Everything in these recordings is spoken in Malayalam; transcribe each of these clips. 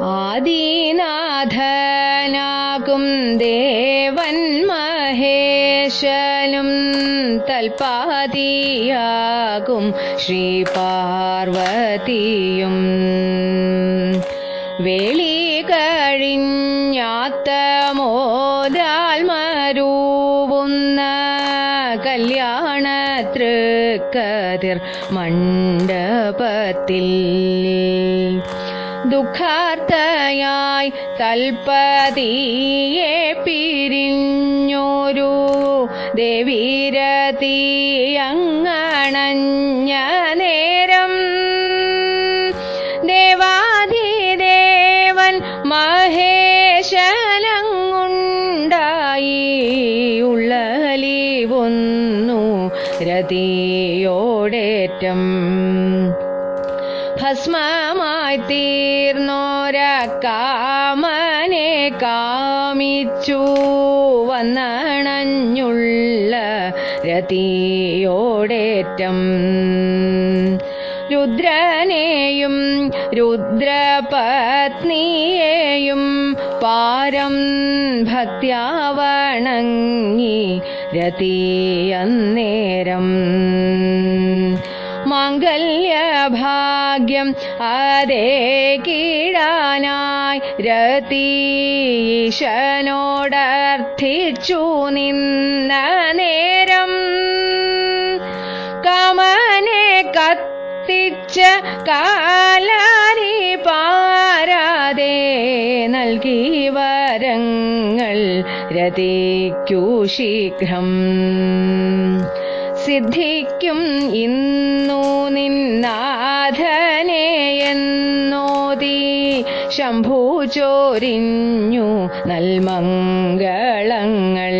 ആദിനാഥനാകും ദേവൻ മഹേശനും തൽപാതിയാകും ശ്രീ പാർവതിയും വേളി കഴിഞ്ഞാത്ത മോദാൽ മരൂവുന്ന കല്യാണ തൃക്കതിർ മണ്ഡപത്തിൽ. ദുഃഖാർത്തയായി തൽപതിയെ പിരിഞ്ഞൊരു ദേവീരതി അങ്ങണഞ്ഞ നേരം ദേവാധിദേവൻ മഹേശനങ്ങുണ്ടായി ഉള്ളലിവൊന്നു രതിയോടേറ്റം ഭസ്മമായി തീർന്നോര കാമനെ കാമിച്ചു വന്നണഞ്ഞുള്ള രതിയോടേറ്റം. രുദ്രനെയും രുദ്രപത്നിയെയും പാരം ഭക്തിയാവണങ്ങി രതിയന്നേരം. മാംഗല്യഭാഗ്യം അതേ കീഴാനായി രതീശനോടർത്ഥിച്ചു നിന്ന നേരം കമനെ കത്തിച്ച കാലാരി പാരാതെ നൽകി വരങ്ങൾ രതിക്കു ശീഘ്രം. സിദ്ധിക്കും ഇന്നു നിന്നാഥനെ എന്നോതി. ശംഭു ചോരിഞ്ഞു നൽമംഗളങ്ങൾ.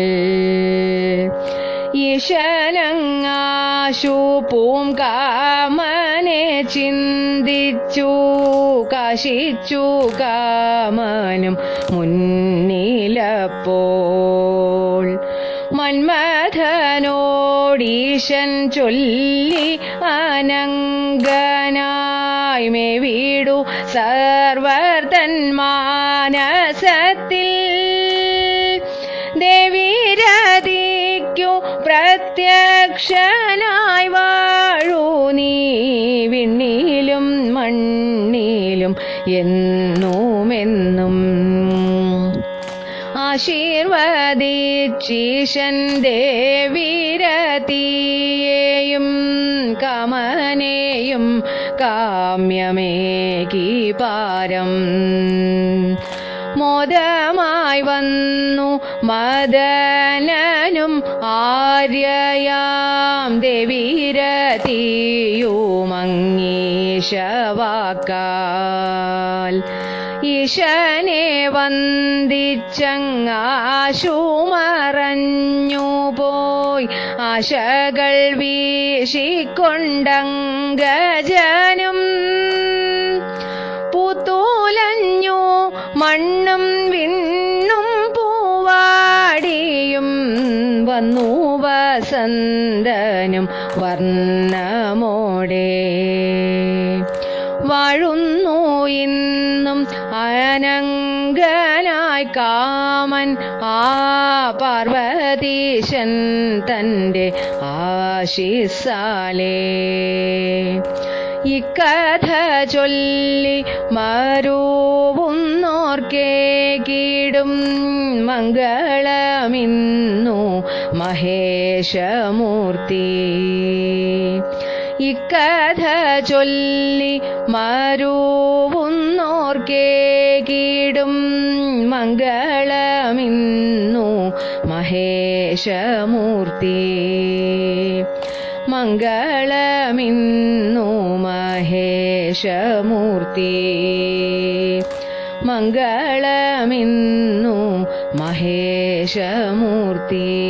ഈശനങ്ങാശു പൂങ്കാമനെ ചിന്തിച്ചു കാശിച്ചു കാമനും മുന്നിലപ്പോൾ മന്മഥനോടീശൻ ചൊല്ലി അനങ്കനായി വീടു സർവർത്തൻ മാനസത്തിൽ. ദേവീരതിക്കു പ്രത്യക്ഷനായി വാഴൂ നീ വിണ്ണിലും മണ്ണിലും എന്നുമെന്നും ആശീർവദിച്ചീശൻ ദേവീരതിയെയും കമനേയും കാമ്യമേകി പാരം. മോദമായി വന്നു മദനനും ആര്യയാം ദേവീരതിയുമങ്ങീശവാക്കാൽ. ഈശനെ വന്ദിച്ചങ്ങാശുമറഞ്ഞു പോയി ആശകൾ വീശിക്കൊണ്ടങ്കജനും വസന്തനും വർണമോടെ. വാഴുന്നു ഇന്നും അനങ്കനായി കാമൻ ആ പാർവതീശൻ തന്റെ ആശിസാലേ. ഇക്കഥ ചൊല്ലി മരുവുന്നോർക്കേ കീടും മംഗളമിന്നു മഹേശമൂർത്തി. ഇക്കഥ ചൊല്ലി മരുവുന്നോർക്കേ കീടും മംഗളമിന്നു മഹേശമൂർത്തി. മംഗളമിന്നു മഹേശമൂർത്തി. മംഗളമിന്നു മഹേശമൂർത്തി.